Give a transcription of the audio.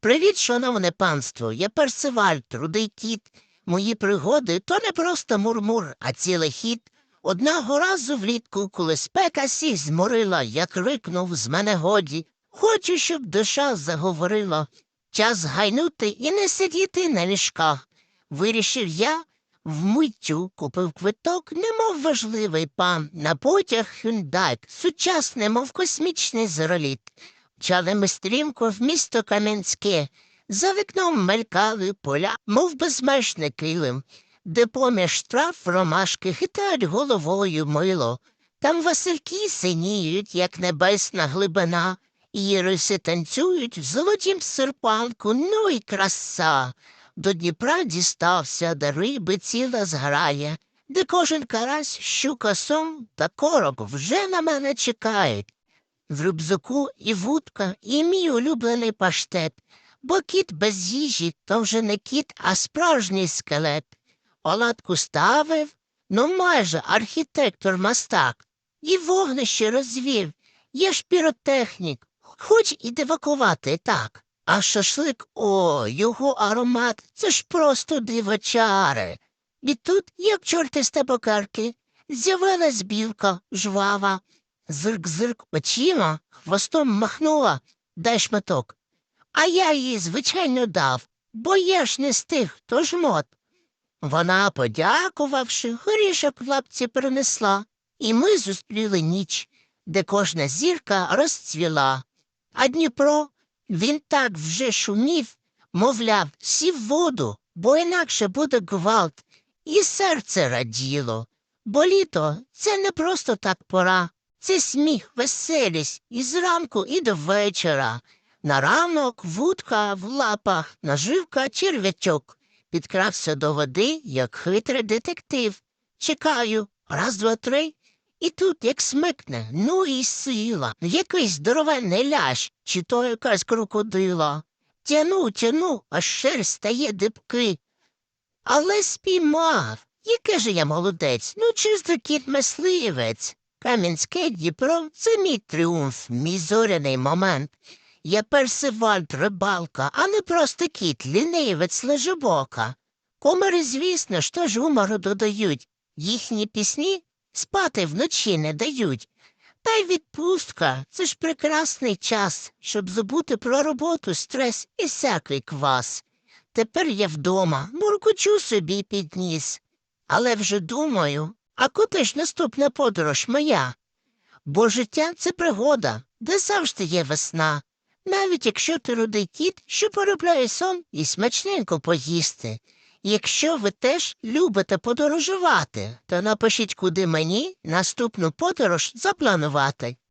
Привіт, шановне панство. Я Персиваль, рудий кіт. Мої пригоди то не просто мурмур, а цілий хід. Одного разу влітку, коли спека сі зморила, я крикнув з мене годі. Хочу, щоб душа заговорила. Час гайнути і не сидіти на ліжках. Вирішив я, вмиттю купив квиток, немов важливий пан, на потяг Hyundai, сучасний, мов космічний зроліт. Чали ми стрімко в місто Кам'янське. За вікном мелькали поля, мов безмежний килим, де поміж трав ромашки хитають головою мило. Там васильки синіють, як небесна глибина, і риси танцюють в золотім серпанку, ну й краса. До Дніпра дістався, де риби ціла зграє, де кожен карась, щука сом та короб вже на мене чекають. В рюкзаку і вудка, і мій улюблений паштет, бо кіт без їжі то вже не кіт, а справжній скелет. Оладку ставив, ну майже архітектор мастак, і вогнище розвів. Є ж піротехнік, хоч і дивакувати так. А шашлик, о, його аромат, це ж просто дивочари. І тут, як чорти з табакарки, з'явилась білка жвава. Зирк-зирк очима, хвостом махнула, дай шматок. А я їй, звичайно, дав, бо я ж не з тих, хто жмот. Вона, подякувавши, горішок лапці принесла, і ми зустріли ніч, де кожна зірка розцвіла. А Дніпро, він так вже шумів, мовляв, сів воду, бо інакше буде гвалт, і серце раділо. Бо літо це не просто так пора. Це сміх, веселість і зранку, і до вечора. На ранок вудка в лапах, наживка черв'ячок. Підкрався до води, як хитрий детектив. Чекаю, раз, два, три. І тут, як смикне, ну і сила. Якийсь здоровенний лящ, чи то якась крокодила. Тяну, тяну, аж шерсть стає дибки. Але спіймав. Який же я молодець, ну чисто кіт мисливець. Кам'янське Дніпро це мій тріумф, мій зоряний момент. Я персивальд рибалка, а не просто кіт, лінивець лежебока. Комари, звісно, що ж гумору додають. Їхні пісні спати вночі не дають. Та й відпустка це ж прекрасний час, щоб забути про роботу, стрес і всякий квас. Тепер я вдома, муркочу собі під ніс. Але вже думаю, а куди ж наступна подорож моя? Бо життя це пригода, де завжди є весна, навіть якщо ти рудий кіт, що поробляє сон і смачненько поїсти. Якщо ви теж любите подорожувати, то напишіть, куди мені наступну подорож запланувати.